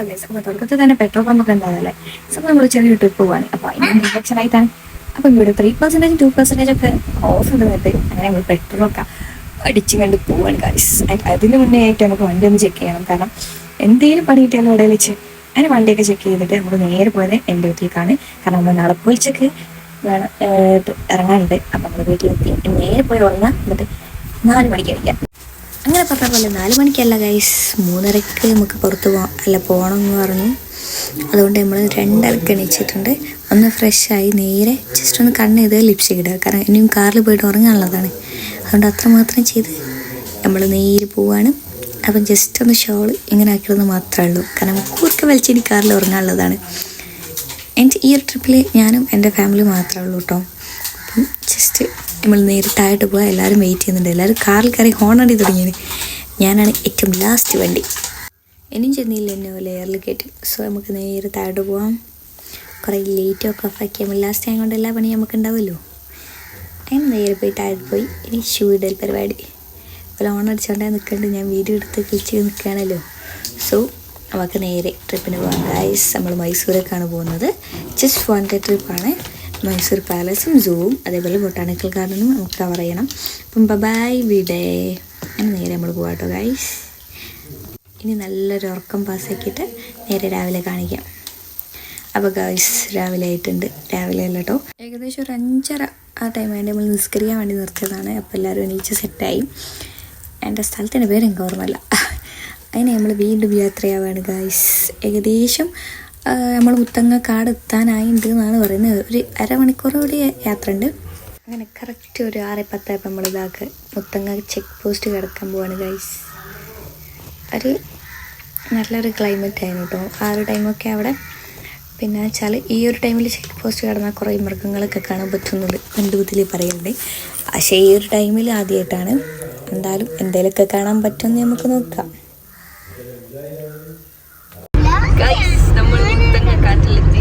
Hello guys തുടക്കത്തിൽ തന്നെ petrol pump ഒക്കെ ഉണ്ടാവല്ലേ സോ നമ്മൾ ചെറിയൊരു ട്രിപ്പ് പോവാണ്. അപ്പോൾ അതിന്റെ ഇൻഫെക്ഷൻ ആയിട്ടാണ്. അപ്പോൾ ഇവിടെ ത്രീ പെർസെന്റേജ് ടു പെർസെന്റേജ് ഒക്കെ ഓഫ് ഇടുന്നിട്ട് അങ്ങനെ നമ്മൾ പെട്രോൾ ഒക്കെ അടിച്ചു കണ്ട് പോവാണ് ഗൈസ് അതിന് മുന്നേ ആയിട്ട് നമുക്ക് വണ്ടി ഒന്ന് ചെക്ക് ചെയ്യണം. കാരണം എന്തെങ്കിലും പണി കിട്ടിയാലും ഇവിടെ വെച്ച് അങ്ങനെ വണ്ടിയൊക്കെ ചെക്ക് ചെയ്തിട്ട് നമ്മൾ നേരെ പോയത് എന്റെ വീട്ടിലേക്കാണ് കാരണം നമ്മൾ നാളെ പോയിച്ചൊക്കെ വേണം ഇറങ്ങാനുണ്ട്. അപ്പം നമ്മൾ വീട്ടിലെത്തി. നേരെ പോയി ഉറങ്ങാം. എന്നിട്ട് നാല് മണിക്ക് അടിക്കാം അങ്ങനെ പറഞ്ഞ പോലെ നാല് മണിക്കല്ല ഗൈസ് മൂന്നരക്ക് നമുക്ക് പുറത്ത് പോകാം അല്ല പോകണം എന്ന് പറഞ്ഞു. അതുകൊണ്ട് നമ്മൾ രണ്ടരക്ക് എണീച്ചിട്ടുണ്ട്. ഒന്ന് ഫ്രഷായി നേരെ ജസ്റ്റ് ഒന്ന് കണ്ണ് ചെയ്ത് ലിപ്സ്റ്റിക് ഇടുക. കാരണം ഇനിയും കാറിൽ പോയിട്ട് ഉറങ്ങാനുള്ളതാണ്. അതുകൊണ്ട് അത്രമാത്രം ചെയ്ത് നമ്മൾ നേരെ പോവാണ്. അപ്പം ജസ്റ്റ് ഒന്ന് ഷോൾ ഇങ്ങനെ ആക്കിയതെന്ന് മാത്രമേ ഉള്ളൂ. കാരണം കൂർക്ക വലിച്ചിനി കാറിൽ ഉറങ്ങാനുള്ളതാണ്. എന്റെ ഈ ഒരു ട്രിപ്പിൽ ഞാനും എന്റെ ഫാമിലി മാത്രമേ ഉള്ളൂ കേട്ടോ അപ്പം ജസ്റ്റ് നമ്മൾ നേരിട്ടായിട്ട് പോകാൻ എല്ലാവരും വെയിറ്റ് ചെയ്യുന്നുണ്ട്. എല്ലാവരും കാറിൽ കയറി ഹോൺ അടി തുടങ്ങിയത് ഞാനാണ് ഏറ്റവും ലാസ്റ്റ് വണ്ടി. ഇനിയും ചെന്നില്ല എന്നെ പോലെ എയറിൽ കയറ്റി സോ നമുക്ക് നേരെ താഴോട്ട് പോവാം. കുറേ ഓഫ് ആക്കിയാൽ ലാസ്റ്റ് ടൈം കൊണ്ട് എല്ലാ പണിയും നമുക്ക് ഉണ്ടാവുമല്ലോ. അങ്ങനെ നേരെ പോയി ആയിട്ട് പോയി. ഇനി ഷൂ ഇടൽ പരിപാടി അപ്പോൾ ഓൺ അടിച്ചുകൊണ്ടേ നിൽക്കുന്നുണ്ട് ഞാൻ വീഡിയോ എടുത്ത് കിളിച്ച് നിൽക്കുകയാണല്ലോ സോ നമുക്ക് നേരെ ട്രിപ്പിന് പോകാം ഗൈസ് നമ്മൾ മൈസൂരേക്കാണ് പോകുന്നത്. ജസ്റ്റ് വൺ ഡേ ട്രിപ്പാണ് മൈസൂർ പാലസും സൂവും അതേപോലെ ബൊട്ടാണിക്കൽ ഗാർഡനും നമുക്ക് കവർ ചെയ്യണം. അപ്പം ബൈ വിടേ. അങ്ങനെ നേരെ നമ്മൾ പോകാം കേട്ടോ ഗൈസ് ഇനി നല്ലൊരു ഉറക്കം പാസ്സാക്കിയിട്ട് നേരെ രാവിലെ കാണിക്കാം. അപ്പോൾ ഗൈസ് രാവിലെ ആയിട്ടുണ്ട്. രാവിലെ അല്ല കേട്ടോ ഏകദേശം ഒരു അഞ്ചര ആ ടൈം ആയിട്ട് നമ്മൾ നിസ്കരിക്കാൻ വേണ്ടി നിർത്തിയതാണ്. അപ്പോൾ എല്ലാവരും എണീച്ച് സെറ്റായി എന്റെ സ്ഥലത്തിന്റെ പേര് എനിക്ക് ഓർമ്മയില്ല. അതിന് നമ്മൾ വീണ്ടും യാത്രയാവാണ് ഗൈസ് ഏകദേശം നമ്മൾ മുത്തങ്ങ കാട് എത്താനായിട്ടുണ്ട് എന്നാണ് പറയുന്നത്. ഒരു അരമണിക്കൂറോടെ യാത്ര ഉണ്ട് അങ്ങനെ കറക്റ്റ് ഒരു ആറ് പത്തായപ്പോൾ നമ്മൾ ഇതാക്ക് മുത്തങ്ങ ചെക്ക് പോസ്റ്റ് കിടക്കാൻ പോവാണ് ഗൈസ് ഒരു നല്ലൊരു ക്ലൈമറ്റ് ആയിരുന്നു കേട്ടോ ആ ഒരു ടൈമൊക്കെ അവിടെ. പിന്നെ വെച്ചാൽ ഈ ഒരു ടൈമിൽ ചെക്ക് പോസ്റ്റ് കിടന്നാൽ കുറേ മൃഗങ്ങളൊക്കെ കാണാൻ പറ്റുന്നത് കണ്ടുപത്തിൽ പറയുന്നുണ്ട് പക്ഷേ ഈ ഒരു ടൈമിൽ ആദ്യമായിട്ടാണ് എന്തായാലും എന്തെങ്കിലുമൊക്കെ കാണാൻ പറ്റുമെന്ന് നമുക്ക് നോക്കാം നമ്മൾ കാട്ടിലെത്തി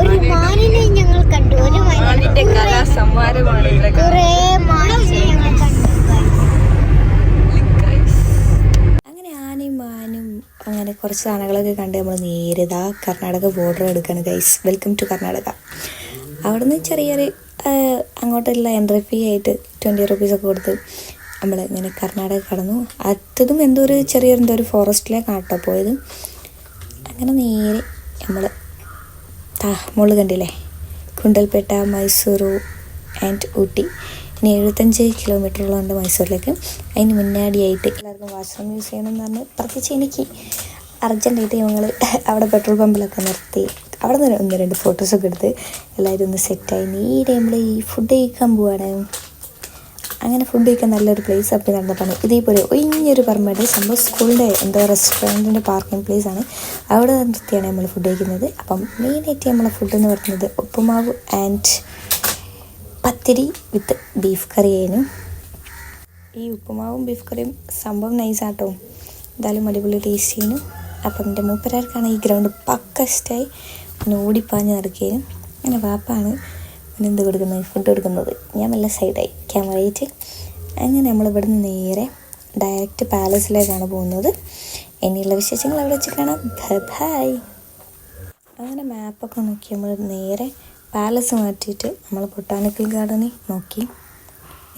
ഒരു മാനിനെ ഞങ്ങൾ കണ്ടു. ഒരു മണിന്റെ കലാസംഹാരമാണ് ഇവിടെ കുറെ മാനിനെ അങ്ങനെ ആനയും അങ്ങനെ കുറച്ച് ആനകളൊക്കെ കണ്ട് നമ്മൾ നേരെ ഇതാ കർണാടക ബോർഡർ എടുക്കുകയാണ് ഗൈസ് വെൽക്കം ടു കർണാടക. അവിടുന്ന് ചെറിയൊരു അങ്ങോട്ടുള്ള എൻട്രി ഫീ ആയിട്ട് ട്വന്റി റുപ്പീസൊക്കെ കൊടുത്ത് നമ്മൾ ഇങ്ങനെ കർണാടക കടന്നു. അടുത്തതും എന്തോ ഒരു ചെറിയൊരു എന്തോ ഒരു ഫോറസ്റ്റിലേക്കാണ് കേട്ടോ പോയത്. അങ്ങനെ നേരെ നമ്മൾ താ മുകളിൽ കണ്ടില്ലേ? കുണ്ടൽപേട്ട മൈസൂരു ആൻഡ് ഊട്ടി. ഇനി എഴുപത്തഞ്ച് കിലോമീറ്ററോളം ഉണ്ട് മൈസൂരിലേക്ക്. അതിന് മുന്നാടിയായിട്ട് എല്ലാവർക്കും വാഷ്റൂം യൂസ് ചെയ്യണം എന്ന് പറഞ്ഞ് പ്രത്യേകിച്ച് എനിക്ക് അർജന്റായിട്ട് ഞങ്ങൾ അവിടെ പെട്രോൾ പമ്പിലൊക്കെ നിർത്തി. അവിടെ നിന്ന് ഒന്ന് രണ്ട് ഫോട്ടോസൊക്കെ എടുത്ത് എല്ലാവരും ഒന്ന് സെറ്റായി നീ ടൈമിൽ ഈ ഫുഡ് കഴിക്കാൻ പോവാണ്. അങ്ങനെ ഫുഡ് കഴിക്കാൻ നല്ലൊരു പ്ലേസ് അപ്പോൾ നടന്നപ്പോൾ ഇതേപോലെ ഒഴിഞ്ഞൊരു പറമ്പുണ്ട്. സംഭവം സ്കൂളിന്റെ എന്തോ റെസ്റ്റോറന്റിന്റെ പാർക്കിംഗ് പ്ലേസ് ആണ്. അവിടെ നിർത്തിയാണ് നമ്മൾ ഫുഡ് കഴിക്കുന്നത്. അപ്പം മെയിനായിട്ട് നമ്മളെ ഫുഡ് എന്ന് പറയുന്നത് ഉപ്പുമാവ് ആൻഡ് പത്തിരി വിത്ത് ബീഫ് കറി ആയിരുന്നു ഈ ഉപ്പുമാവും ബീഫ് കറിയും സംഭവം നൈസാട്ടോ എന്തായാലും അടിപൊളി ടേസ്റ്റ് ചെയ്യുന്നു അപ്പം എന്റെ മൂപ്പരാർക്കാണ് ഈ ഗ്രൗണ്ട് പക്ക ഇഷ്ടമായി ഓടിപ്പാഞ്ഞ് നടക്കുകയും അങ്ങനെ വാപ്പാണ് പിന്നെ എന്ത് കൊടുക്കുന്നത് ഫുഡ് കൊടുക്കുന്നത്. ഞാൻ നല്ല സൈഡായി ക്യാമറയിട്ട് അങ്ങനെ നമ്മളിവിടെ നിന്ന് നേരെ ഡയറക്റ്റ് പാലസിലേക്കാണ് പോകുന്നത്. ഇനിയുള്ള വിശേഷങ്ങൾ അവിടെ വെച്ച് കാണാം. ബൈ അങ്ങനെ മാപ്പൊക്കെ നോക്കി നമ്മൾ നേരെ പാലസ് മാറ്റിയിട്ട് നമ്മൾ ബൊട്ടാണിക്കൽ ഗാർഡനിൽ നോക്കി.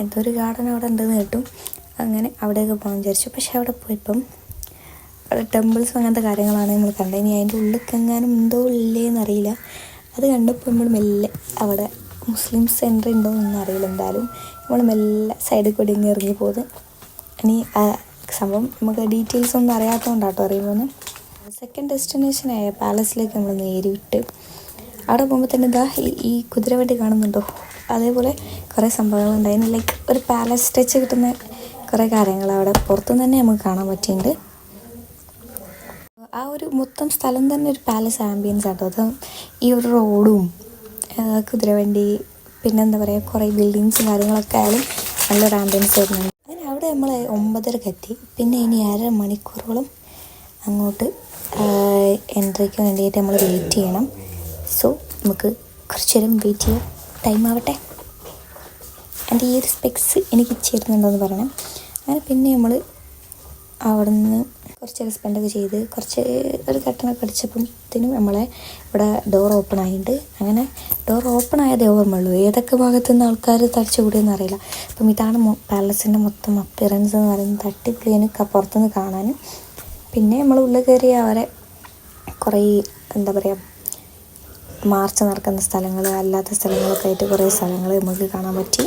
എന്തൊരു ഗാർഡൻ അവിടെ ഉണ്ടെന്ന് കേട്ടു. അങ്ങനെ അവിടെയൊക്കെ പോകാൻ വിചാരിച്ചു. പക്ഷേ അവിടെ പോയപ്പം അവിടെ ടെമ്പിൾസും അങ്ങനത്തെ കാര്യങ്ങളാണ് നമ്മൾ കണ്ടത്. ഇനി അതിന്റെ ഉള്ളിലെങ്ങാനും ഉണ്ടോ ഇല്ലേന്ന് അറിയില്ല അത് കണ്ടപ്പോൾ നമ്മൾ മെല്ലെ അവിടെ മുസ്ലിം സെന്റർ ഉണ്ടോ എന്നൊന്നും അറിയില്ല. എന്തായാലും നമ്മൾ മെല്ലെ സൈഡിൽ കൂടി ഇങ്ങനെ ഇറങ്ങി പോകുന്നത് ഇനി സംഭവം നമുക്ക് ഡീറ്റെയിൽസ് ഒന്നും അറിയാത്തതുകൊണ്ടാട്ടോ അറിയുമ്പോൾ സെക്കൻഡ് ഡെസ്റ്റിനേഷനായ പാലസിലേക്ക് നമ്മൾ നേരിട്ട് അവിടെ പോകുമ്പോൾ തന്നെ ഇതാ ഈ- കുതിരവണ്ടി കാണുന്നുണ്ടോ? അതേപോലെ കുറേ സംഭവങ്ങളുണ്ടായിരുന്നു ലൈക്ക് ഒരു പാലസ് ടച്ച് കിട്ടുന്ന കുറേ കാര്യങ്ങൾ അവിടെ പുറത്തുനിന്ന് തന്നെ നമുക്ക് കാണാൻ പറ്റിയിട്ടുണ്ട്. ആ ഒരു മൊത്തം സ്ഥലം തന്നെ ഒരു പാലസ് ആംബിയൻസ് ആട്ടോ. അത് ഈ ഒരു റോഡും കുതിരവണ്ടി പിന്നെന്താ പറയുക കുറേ ബിൽഡിങ്സും കാര്യങ്ങളൊക്കെ ആയാലും നല്ലൊരു ആംബിയൻസ് വരുന്നുണ്ട് അങ്ങനെ അവിടെ നമ്മൾ ഒമ്പതരക്ക് എത്തി പിന്നെ ഇനി അര മണിക്കൂറോളം അങ്ങോട്ട് എൻട്രിക്ക് വേണ്ടിയിട്ട് നമ്മൾ വെയിറ്റ് ചെയ്യണം. സോ നമുക്ക് കുറച്ച് നേരം വെയിറ്റ് ചെയ്യാം. ടൈം ആവട്ടെ. എന്റെ ഈ ഒരു സ്പെക്സ് എനിക്ക് ചേരുന്നുണ്ടോ എന്ന് പറയണം അങ്ങനെ പിന്നെ നമ്മൾ അവിടെ നിന്ന് കുറച്ച് സ്പെൻഡൊക്കെ ചെയ്ത് കുറച്ച് ഒരു കട്ടനൊക്കെ അടിച്ചപ്പോഴത്തേനും നമ്മളെ ഇവിടെ ഡോർ ഓപ്പൺ ആയിട്ടുണ്ട് അങ്ങനെ ഡോർ ഓപ്പൺ ആയതേ ഓർമ്മയുള്ളൂ. ഏതൊക്കെ ഭാഗത്തു നിന്ന് ആൾക്കാർ തടിച്ചു കൂടിയെന്ന് അറിയില്ല. അപ്പം ഇതാണ് പാലസിന്റെ മൊത്തം അപ്പിയറൻസ് എന്ന് പറയുന്നത്. തട്ടിപ്പൊളിയാണ് ക- പുറത്തുനിന്ന് കാണാനും. പിന്നെ നമ്മൾ ഉള്ളിൽ കയറി അവരെ കുറേ എന്താ പറയുക മാർച്ച് നടക്കുന്ന സ്ഥലങ്ങൾ അല്ലാത്ത സ്ഥലങ്ങളൊക്കെ ആയിട്ട് കുറേ സ്ഥലങ്ങൾ നമുക്ക് കാണാൻ പറ്റി.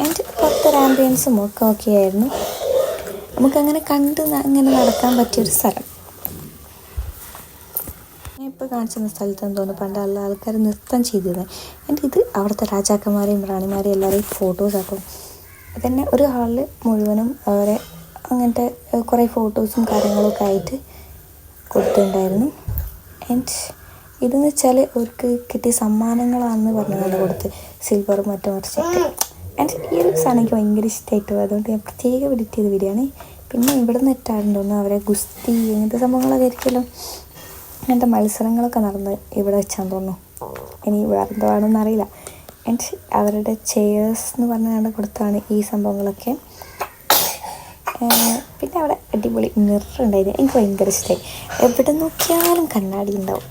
ആൻഡ് പുറത്തൊരു ആംബിയൻസും ഒക്കെ ഓക്കെ ആയിരുന്നു. നമുക്കങ്ങനെ കണ്ട് അങ്ങനെ നടക്കാൻ പറ്റിയൊരു സ്ഥലം. ഞാൻ ഇപ്പോൾ കാണിച്ചിരുന്ന സ്ഥലത്ത് തോന്നുന്നു പണ്ട് എല്ലാ ആൾക്കാർ നൃത്തം ചെയ്തിരുന്നത് എന്റെ ഇത് അവിടുത്തെ രാജാക്കന്മാരെയും റാണിമാരെയും എല്ലാവരെയും ഫോട്ടോസ് ആക്കും. അതന്നെ ഒരു ഹാളിൽ മുഴുവനും അവരെ അങ്ങനത്തെ കുറേ ഫോട്ടോസും കാര്യങ്ങളൊക്കെ ആയിട്ട് കൊടുത്തിട്ടുണ്ടായിരുന്നു. ആൻഡ് ഇതെന്ന് വെച്ചാൽ അവർക്ക് കിട്ടിയ സമ്മാനങ്ങളാണെന്ന് പറഞ്ഞാണ് കൊടുത്ത് സിൽവറും മറ്റും മറിച്ചൊക്കെ ആൻഡ് ഈ ഒരു സാധനം എനിക്ക് ഭയങ്കര ഇഷ്ടമായിട്ട്. അതുകൊണ്ട് ഞാൻ പ്രത്യേകം എഡിറ്റ് ചെയ്ത വീഡിയോ പിന്നെ ഇവിടെ നിന്ന് ഇട്ടാറുണ്ടോന്ന് അവരെ ഗുസ്തി ഇങ്ങനത്തെ സംഭവങ്ങളൊക്കെ ആയിരിക്കുമല്ലോ. അങ്ങനത്തെ മത്സരങ്ങളൊക്കെ നടന്ന് ഇവിടെ വെച്ചാന്ന് തോന്നുന്നു. ഇനി വേറെ എന്തോ ആണെന്ന് അറിയില്ല. ആൻഡ് അവരുടെ ചെയേഴ്സ് എന്ന് പറഞ്ഞാണ് കൊടുത്താണ് ഈ സംഭവങ്ങളൊക്കെ. പിന്നെ അവിടെ അടിപൊളി മിറർ ഉണ്ടായിരുന്നു. എനിക്ക് ഭയങ്കര ഇഷ്ടമായി എവിടെ നോക്കിയാലും കണ്ണാടി ഉണ്ടാവും.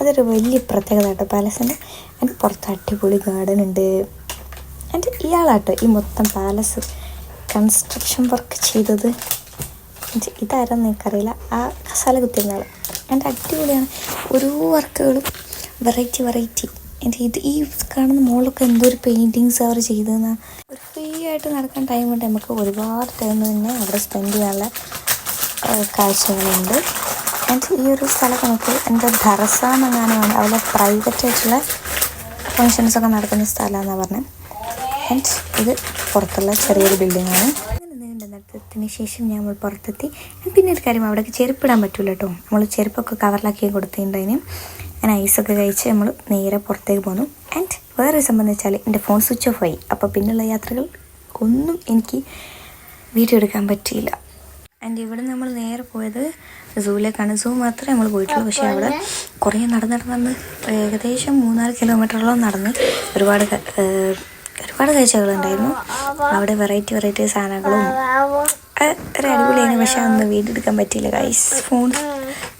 അതൊരു വലിയ പ്രത്യേകത കേട്ടോ. പാലസിന്റെ. എനിക്ക് പുറത്ത് അടിപൊളി ഗാർഡൻ ഉണ്ട്. എന്റെ ഇയാളാട്ടോ ഈ മൊത്തം പാലസ് കൺസ്ട്രക്ഷൻ വർക്ക് ചെയ്തത്. ഇതാരാന്ന് എനിക്കറിയില്ല. ആ കസാല കുത്തിയിരുന്ന ആൾ എന്റെ അടിപൊളിയാണ്. ഓരോ വർക്കുകളും വെറൈറ്റി വെറൈറ്റി എന്റെ ഇത് ഈ കാണുന്ന മോളൊക്കെ എന്തോ ഒരു പെയിന്റിങ്സ് അവർ ചെയ്തതെന്ന്. ഒരു ഫ്രീ ആയിട്ട് നടക്കാൻ ടൈം ഉണ്ട് നമുക്ക് ഒരുപാട് ടൈം തന്നെ അവിടെ സ്പെൻഡ് ചെയ്യാനുള്ള കാഴ്ചകളുണ്ട്. ആൻഡ് ഈ ഒരു സ്ഥലത്ത് നമുക്ക് എന്റെ എന്നെങ്ങാനാണ് അവിടെ പ്രൈവറ്റ് ആയിട്ടുള്ള ഫങ്ഷൻസ് ഒക്കെ നടക്കുന്ന സ്ഥലമാണെന്നാണ് പറഞ്ഞത് ആൻഡ് ഇത് പുറത്തുള്ള ചെറിയൊരു ബിൽഡിംഗ് ആണ്. നടത്തത്തിന് ശേഷം നമ്മൾ പുറത്തെത്തി. പിന്നെ ഒരു കാര്യം അവിടേക്ക് ചെരുപ്പിടാൻ പറ്റില്ല കേട്ടോ നമ്മൾ ചെരുപ്പൊക്കെ കവറിലാക്കി കൊടുത്തിട്ടുണ്ടതിന് ഞാൻ ഐസൊക്കെ കഴിച്ച് നമ്മൾ നേരെ പുറത്തേക്ക് പോന്നു. ആൻഡ് വേറെ സംബന്ധിച്ചാൽ എന്റെ ഫോൺ സ്വിച്ച് ഓഫ് ആയി. അപ്പോൾ പിന്നുള്ള യാത്രകൾ ഒന്നും എനിക്ക് വീഡിയോ എടുക്കാൻ പറ്റിയില്ല. ആൻഡ് ഇവിടെ നമ്മൾ നേരെ പോയത് സൂവിലേക്കാണ്. സൂ മാത്രമേ നമ്മൾ പോയിട്ടുള്ളൂ. പക്ഷേ അവിടെ കുറേ നടന്ന് ഏകദേശം മൂന്നാൽ കിലോമീറ്ററോളം നടന്ന് ഒരുപാട് ഒരുപാട് കാഴ്ചകളുണ്ടായിരുന്നു. അവിടെ വെറൈറ്റി വെറൈറ്റി സാധനങ്ങളും. അത്ര അടിപൊളിയായിരുന്നു. പക്ഷേ അന്ന് വീഡിയോ എടുക്കാൻ പറ്റിയില്ല ഗൈസ് ഫോൺ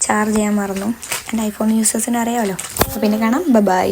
ചാർജ് ചെയ്യാൻ മറന്നു. എന്റെ ഐഫോൺ യൂസേഴ്സിന് അറിയാമല്ലോ. അപ്പോൾ പിന്നെ കാണാം. ബൈ